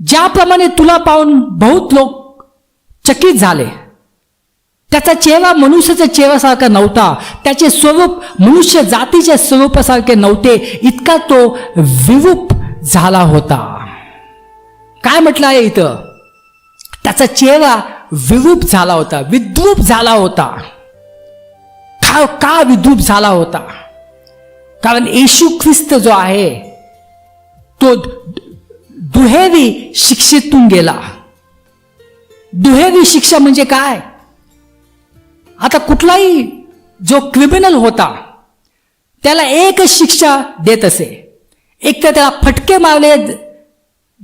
ज्याप्रमाणे तुला पाहून बहुत लोक चकित झाले त्याचा चेहरा मनुष्याच्या चेहऱ्यासारखा नव्हता त्याचे स्वरूप मनुष्य जातीच्या स्वरूपासारखे नव्हते इतका तो विरूप झाला होता. काय म्हटलं आहे इथं? त्याचा चेहरा विरूप झाला होता विद्रूप झाला होता. का का विद्रूप झाला होता? कारण येशू ख्रिस्त जो आहे तो दुहेरी शिक्षेतून गेला. दुहेरी शिक्षा म्हणजे काय? आता कुठलाही जो क्रिमिनल होता त्याला एकच शिक्षा देत असे. एक तर त्याला फटके मारले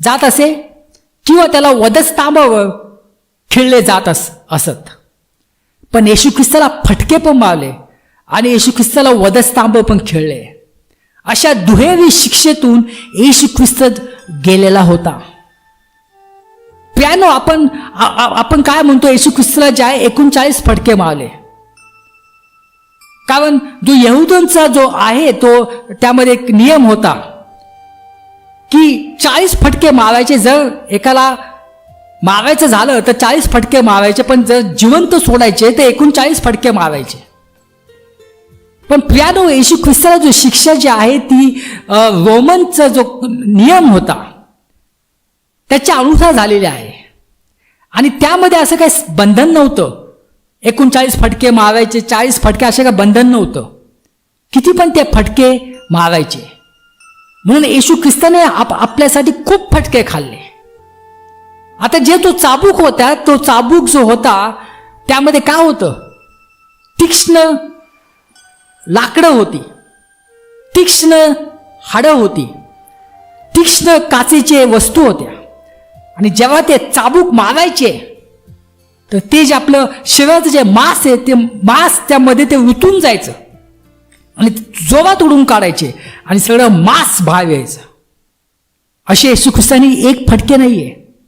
जात असे किंवा त्याला वधस्तंभावर खेळले जात अस असत. पण येशू ख्रिस्ताला फटके पण मारले आणि येशू ख्रिस्ताला वधस्तंभ पण खेळले. अशा दुहेरी शिक्षेतून येशू ख्रिस्त गेलेला होता. प्यानो आपण आपण काय म्हणतो येशू ख्रिस्ताला जे आहे एकोणचाळीस फटके मारले. कारण जो यहुदनचा जो आहे तो त्यामध्ये एक नियम होता की चाळीस फटके मारायचे जर एकाला मारायचं झालं तर चाळीस फटके मारायचे पण जर जिवंत सोडायचे तर एकोणचाळीस फटके मारायचे. पण प्रियानो येशू ख्रिस्ताला जो शिक्षा जी आहे ती रोमनचा जो नियम होता त्याच्या अनुसार झालेली आहे. आणि त्यामध्ये असं काही बंधन नव्हतं. एकोणचाळीस फटके मारायचे चाळीस फटके असं काही बंधन नव्हतं. किती पण ते फटके मारायचे. म्हणून येशू ख्रिस्ताने आप आपल्यासाठी खूप फटके खाल्ले. आता जे तो चाबूक होता तो चाबूक जो होता त्यामध्ये काय होतं? तीक्ष्ण लाकडं होती. तीक्ष्ण हाडं होती. तीक्ष्ण काचेचे वस्तू होत्या. आणि जेव्हा ते चाबूक मारायचे तर ते जे आपलं शरीराचं जे मांस आहे ते मांस त्यामध्ये ते उतून जायचं. आणि जोरात उडून काढायचे. आणि सगळं मांस भाव यायचं. असे येशू ख्रिस्तानी एक फटके नाही आहे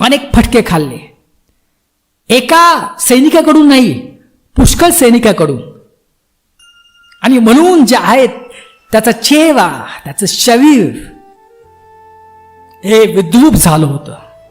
अनेक फटके खाल्ले. एका सैनिकाकडून नाही पुष्कळ सैनिकाकडून. आणि म्हणून जे आहेत त्याचा चेहरा त्याचं शरीर हे विद्रूप झालं होतं.